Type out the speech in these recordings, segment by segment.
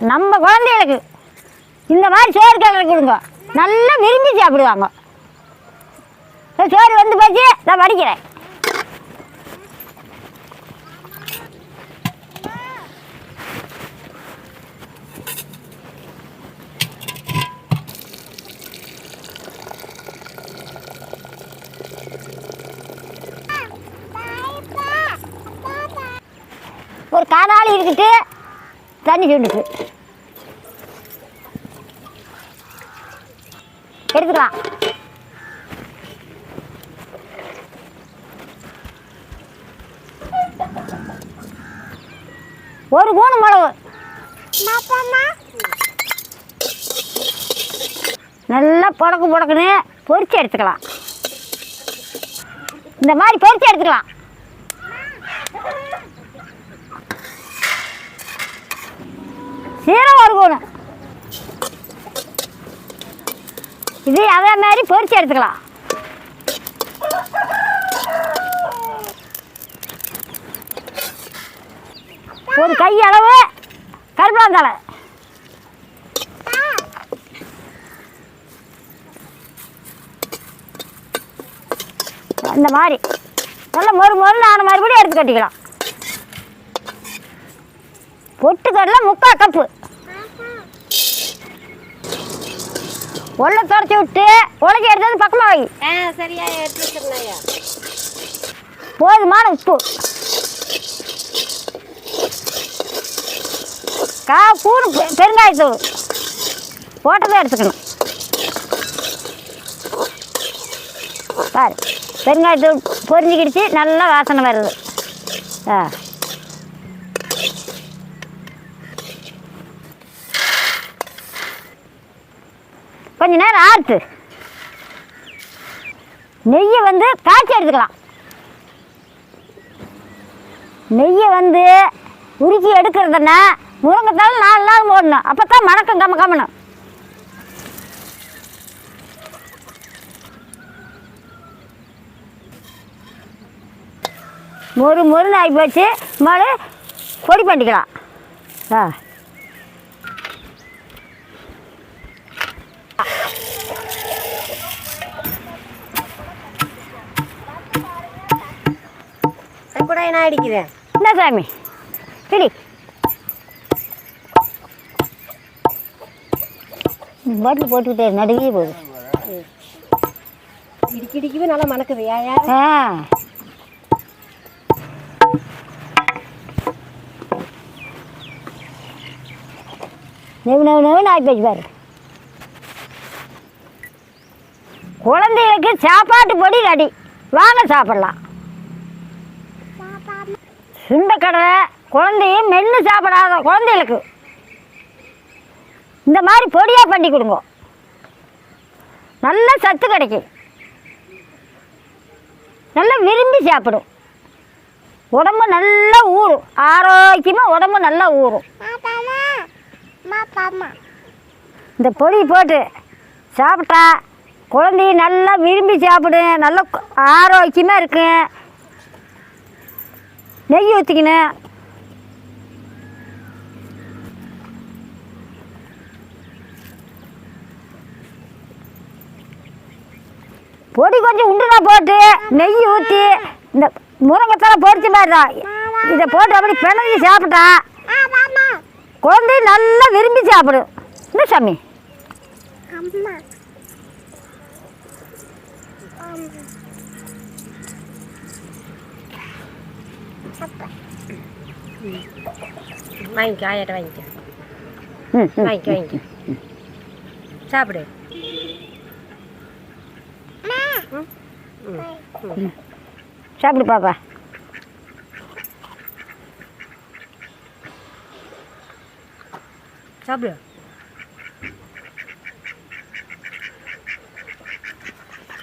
நம்ம குழந்தைகளுக்கு இந்த மாதிரி சோறு கிளறி கொடுங்க. நல்லா விரும்பி சாப்பிடுவாங்க. சோறு வந்து போச்சு நான் படிக்கிறேன். ஒரு காதாளி இருக்கிட்டு தண்ணி சுண்டுக்கு எடுத்துக்கலாம். ஒரு மூணு மிளகு. நல்லா புடக்கு புடக்குன்னு பொரிச்சு எடுத்துக்கலாம். இந்த மாதிரி பொரிச்சு எடுத்துக்கலாம். சீரகம் ஒரு இது அதே மாதிரி பொரிச்சு எடுத்துக்கலாம். ஒரு கை அளவு கருப்பாந்தலை அந்த மாதிரி. நல்லா மொறு மொறு ஆன மறுபடியும் எடுத்து கட்டிக்கலாம். பொட்டுக்கடலை முக்கால் கப்பு. உள்ள தொடச்சி விட்டு உலக்கி எடுத்தது பக்கமாக வை. சரியா போதுமான உப்பு. கா கூடு பெ- பெருங்காயத்தூள். போட்டதை எடுத்துக்கணும். பாரு பெருங்காயத்தூள் பொரிஞ்சுக்கிடுச்சு நல்லா வாசனை வருது. ஆ. கொஞ்ச நேரம் ஆறுத்து. நெய்யை வந்து காய்ச்சி எடுத்துக்கலாம். நெய்யை வந்து உருக்கி எடுக்கிறதுன்னா முருங்கைத்தாள் நாலு நாள் ஓடணும் அப்போ தான் மணக்கம் கம்ம கம்மணும் மொறு மொறுன்னு ஆகி போச்சு. மறு பொடி பண்ணிக்கலாம். ஆ. கூட என்ன அடிக்குதேன் இந்த சாமி. பிடி பாட்டில் போட்டுக்கிட்டே நடுவே போகுது. இடிக்கி இடிக்கவே நல்லா மணக்குது. ஏயா ஆ. நெவு நெவு நெவுன்னு ஆகி போச்சு பாரு. குழந்தைகளுக்கு சாப்பாட்டு பொடி ரெடி. வாங்க சாப்பிடலாம். சுண்டக்கடலை குழந்தையும் மென்று சாப்பிடாத குழந்தைகளுக்கு. இந்த மாதிரி பொடியாக பண்ணி கொடுங்க. நல்ல சத்து கிடைக்கும். நல்லா விரும்பி சாப்பிடும். உடம்பு நல்லா ஊறும். ஆரோக்கியமாக உடம்பு நல்லா ஊறும். இந்த பொடி போட்டு சாப்பிட்டா குழந்தைய நல்லா விரும்பி சாப்பிடும் நல்லா ஆரோக்கியமாக இருக்கும் நெய் ஊற்றிக்கணும் பொடி கொஞ்சம் உண்டுனா போட்டு நெய் ஊற்றி இந்த முருங்கைத்தலை பொரிச்ச மாதிரி தான் இதை போட்டு அப்படி பிணைஞ்சி சாப்பிட்டா குழந்தை நல்லா விரும்பி சாப்பிடும். என்ன சாமி? வாங்கிக்கோ ஆயாட்ட வாங்கிக்கோ. வாங்கிக்கோ வாங்கிக்கோ. சாப்பிடு. சாப்பிடு பாப்பா. சாப்பிடு.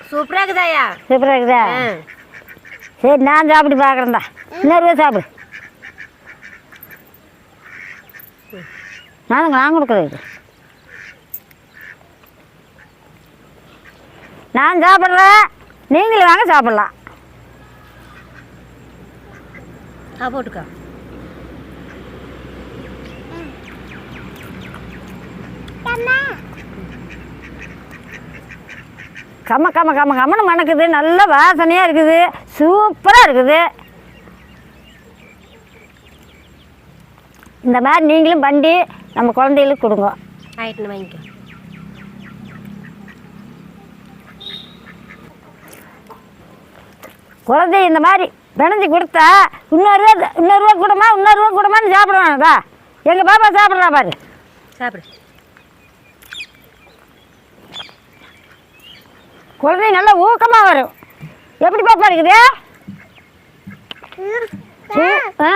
சூப்பராக இருக்குதாயா? சூப்பராக இருக்குதா? ஆ. சரி நான் சாப்பிட்டு பார்க்குறேன்டா. இன்னொரு பேர் சாப்பிடு. நான் நான் கொடுக்குறது நான் சாப்பிட்றேன். நீங்களும் வாங்க சாப்பிட்லாம். போட்டுக்கோ. கம்ம. கம்ம கம்ம கம்மன்னு மணக்குது. நல்ல வாசனையாக இருக்குது. சூப்பராக இருக்குது. இந்த மாதிரி நீங்களும் பண்ணி நம்ம குழந்தைகளுக்கு கொடுங்க. ஆயிட்டுன்னு வாங்கிக்கோ. குழந்தை இந்த மாதிரி பிணைஞ்சு கொடுத்தா இன்னொரு ரூபா இன்னொரு ரூபா கூடமா இன்னொரு ரூபா கூடமான்னு சாப்பிடுவானுக்கா எங்கள் பாப்பா சாப்பிட்றா பாரு. சாப்பிடு. குழந்தை நல்லா ஊக்கமாக வரும். எப்படி பாப்பா இருக்குது? ஆ